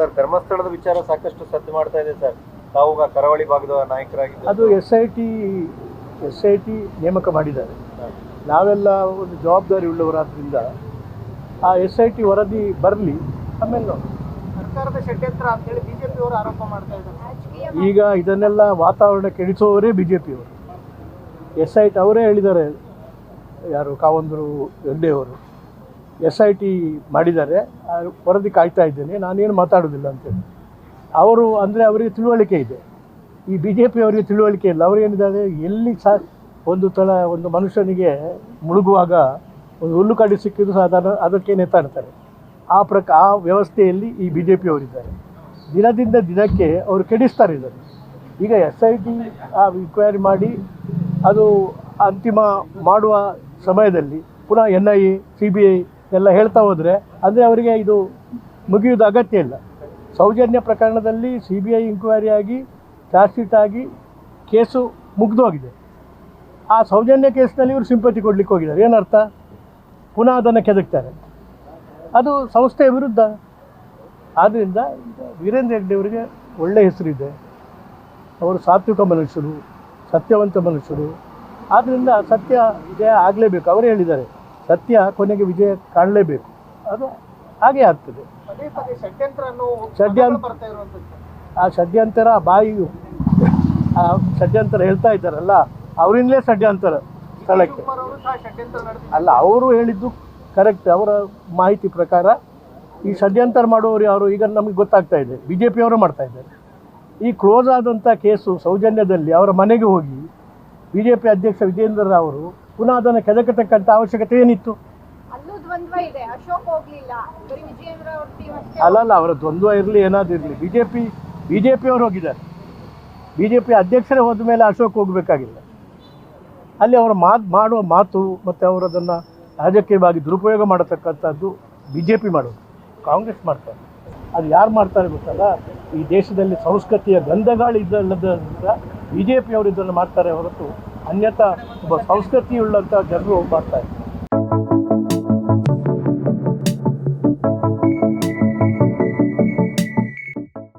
Sir ಧರ್ಮಸ್ಥಳದ ವಿಚಾರ ಸಾಕಷ್ಟು ಸದ್ದು ಮಾಡ್ತಾ ಇದೆ ಸರ್. ತಾವು ಕರಾವಳಿ ಭಾಗದ ನಾಯಕರಾಗಿ ಅದು S I T S I T ನೇಮಕ ಮಾಡಿದ್ದಾರೆ. ನಾವೆಲ್ಲ ಒಂದು ಜವಾಬ್ದಾರಿ ಉಳ್ಳವರಾದ್ರಿಂದ ಆ ಎಸ್ ಐ ಟಿ ವರದಿ ಬರಲಿ ಆಮೇಲೆ ನೋಡು. ಸರ್ಕಾರದ ಷಡ್ಯಂತ್ರ ಅಂತೇಳಿ ಬಿಜೆಪಿ ಅವರು ಆರೋಪ ಮಾಡ್ತಾ ಇದ್ದಾರೆ. ಈಗ ಇದನ್ನೆಲ್ಲ ವಾತಾವರಣ ಕೆಡಿಸುವವರೇ ಬಿಜೆಪಿ ಅವರು ಪಿಯವರು ಎಸ್ ಐ ಟಿ ಅವರೇ ಹೇಳಿದ್ದಾರೆ ಯಾರು ಕಾವಂದರು ಹೆಗ್ಡೆಯವರು ಎಸ್ ಐ ಟಿ ಮಾಡಿದ್ದಾರೆ ವರದಿ ಕಾಯ್ತಾ ಇದ್ದೇನೆ. ನಾನೇನು ಮಾತಾಡೋದಿಲ್ಲ ಅಂತೇಳಿ ಅವರು ಅಂದರೆ ಅವರಿಗೆ ತಿಳುವಳಿಕೆ ಇದೆ. ಈ ಬಿ ಜೆ ಪಿಯವರಿಗೆ ತಿಳುವಳಿಕೆ ಇಲ್ಲ. ಅವರು ಏನಿದ್ದಾರೆ? ಎಲ್ಲಿ ಸಹ ಒಂದು ತಳ, ಒಂದು ಮನುಷ್ಯನಿಗೆ ಮುಳುಗುವಾಗ ಒಂದು ಹುಲ್ಲು ಕಡ್ಡಿ ಸಿಕ್ಕಿದ್ರು ಸಾಧಾರಣ, ಅದಕ್ಕೆ ನೇತಾಡ್ತಾರೆ ಆ ಪ್ರಕ, ಆ ವ್ಯವಸ್ಥೆಯಲ್ಲಿ ಈ ಬಿ ಜೆ ಪಿಯವರಿದ್ದಾರೆ ದಿನದಿಂದ ದಿನಕ್ಕೆ ಅವರು ಕೆಡಿಸ್ತಾರೆ ಇದನ್ನು. ಈಗ ಎಸ್ ಐ ಟಿ ಆ ಇನ್ಕ್ವೈರಿ ಮಾಡಿ, ಅದು ಅಂತಿಮ ಮಾಡುವ ಸಮಯದಲ್ಲಿ ಪುನಃ N I A, C B I ಎಲ್ಲ ಹೇಳ್ತಾ ಹೋದರೆ, ಅಂದರೆ ಅವರಿಗೆ ಇದು ಮುಗಿಯುವುದು ಅಗತ್ಯ ಇಲ್ಲ. ಸೌಜನ್ಯ ಪ್ರಕರಣದಲ್ಲಿ ಸಿ ಬಿ ಐ ಇನ್ಕ್ವೈರಿ ಆಗಿ ಚಾರ್ಜ್ ಶೀಟ್ ಆಗಿ ಕೇಸು ಮುಗಿದೋಗಿದೆ ಆ ಸೌಜನ್ಯ ಕೇಸ್ನಲ್ಲಿ ಇವರು ಸಿಂಪತಿ ಕೊಡಲಿಕ್ಕೆ ಹೋಗಿದ್ದಾರೆ. ಏನರ್ಥ ಪುನಃ ಅದನ್ನು ಕೆದಕ್ತಾರೆ. ಅದು ಸಂಸ್ಥೆಯ ವಿರುದ್ಧ. ಆದ್ದರಿಂದ ವೀರೇಂದ್ರ ಹೆಗ್ಡೆ ಅವರಿಗೆ ಒಳ್ಳೆಯ ಹೆಸರಿದೆ. ಅವರು ಸಾತ್ವಿಕ ಮನುಷ್ಯರು, ಸತ್ಯವಂತ ಮನುಷ್ಯರು. ಆದ್ದರಿಂದ ಸತ್ಯ ವಿಜಯ ಆಗಲೇಬೇಕು. ಅವರೇ ಹೇಳಿದ್ದಾರೆ. ಸತ್ಯ ಕೊನೆಗೆ ವಿಜಯ ಕಾಣಲೇಬೇಕು. ಅದು ಹಾಗೆ ಆಗ್ತದೆ. ಷಡ್ಯಂತ್ರ ಆ ಷಡ್ಯಂತರ ಬಾಯಿ ಆ ಷಡ್ಯಂತರ ಹೇಳ್ತಾ ಇದ್ದಾರಲ್ಲ ಅವರಿಂದಲೇ ಷಡ್ಯಂತರ ಸ್ಥಳಕ್ಕೆ. ಅಲ್ಲ ಅವರು ಹೇಳಿದ್ದು ಕರೆಕ್ಟ್ ಅವರ ಮಾಹಿತಿ ಪ್ರಕಾರ ಈ ಷಡ್ಯಂತರ ಮಾಡುವವರು ಯಾರು? ಈಗ ನಮಗೆ ಗೊತ್ತಾಗ್ತಾ ಇದೆ ಬಿ ಜೆ ಪಿಯವರು ಮಾಡ್ತಾ ಇದ್ದಾರೆ. ಈ ಕ್ಲೋಸ್ ಆದಂಥ ಕೇಸು ಸೌಜನ್ಯದಲ್ಲಿ ಅವರ ಮನೆಗೆ ಹೋಗಿ ಬಿ ಜೆ ಪಿ ಅಧ್ಯಕ್ಷ ವಿಜೇಂದ್ರ ಅವರು ಪುನಃ ಅದನ್ನು ಕೆದಕತಕ್ಕಂಥ ಅವಶ್ಯಕತೆ ಏನಿತ್ತು? ಅಲ್ಲಲ್ಲ ಅವರ ದ್ವಂದ್ವ ಇರಲಿ ಏನಾದರೂ ಇರಲಿ B J P B J ಪಿಯವರು ಹೋಗಿದ್ದಾರೆ ಬಿ ಜೆ ಪಿ ಅಧ್ಯಕ್ಷರೇ ಹೋದ ಮೇಲೆ ಅಶೋಕ್ ಹೋಗಬೇಕಾಗಿಲ್ಲ. ಅಲ್ಲಿ ಅವರ ಮಾತು ಮಾಡುವ ಮಾತು ಮತ್ತು ಅವರು ಅದನ್ನು ರಾಜಕೀಯವಾಗಿ ದುರುಪಯೋಗ ಮಾಡತಕ್ಕಂಥದ್ದು ಬಿ ಜೆ ಪಿ ಮಾಡೋದು. ಕಾಂಗ್ರೆಸ್ ಮಾಡ್ತಾರೆ. ಅದು ಯಾರು ಮಾಡ್ತಾರೆ ಗೊತ್ತಲ್ಲ? ಈ ದೇಶದಲ್ಲಿ ಸಂಸ್ಕೃತಿಯ ಗಂಧಗಾಳಿ ಇದ್ದಲ್ಲದ ಬಿ ಜೆ ಪಿಯವರು ಇದನ್ನು ಮಾಡ್ತಾರೆ ಹೊರತು ಅನ್ಯಥಾ ಒಬ್ಬ ಸಂಸ್ಕೃತಿಯುಳ್ಳಂಥ ಜನರು ಮಾಡ್ತಾರೆ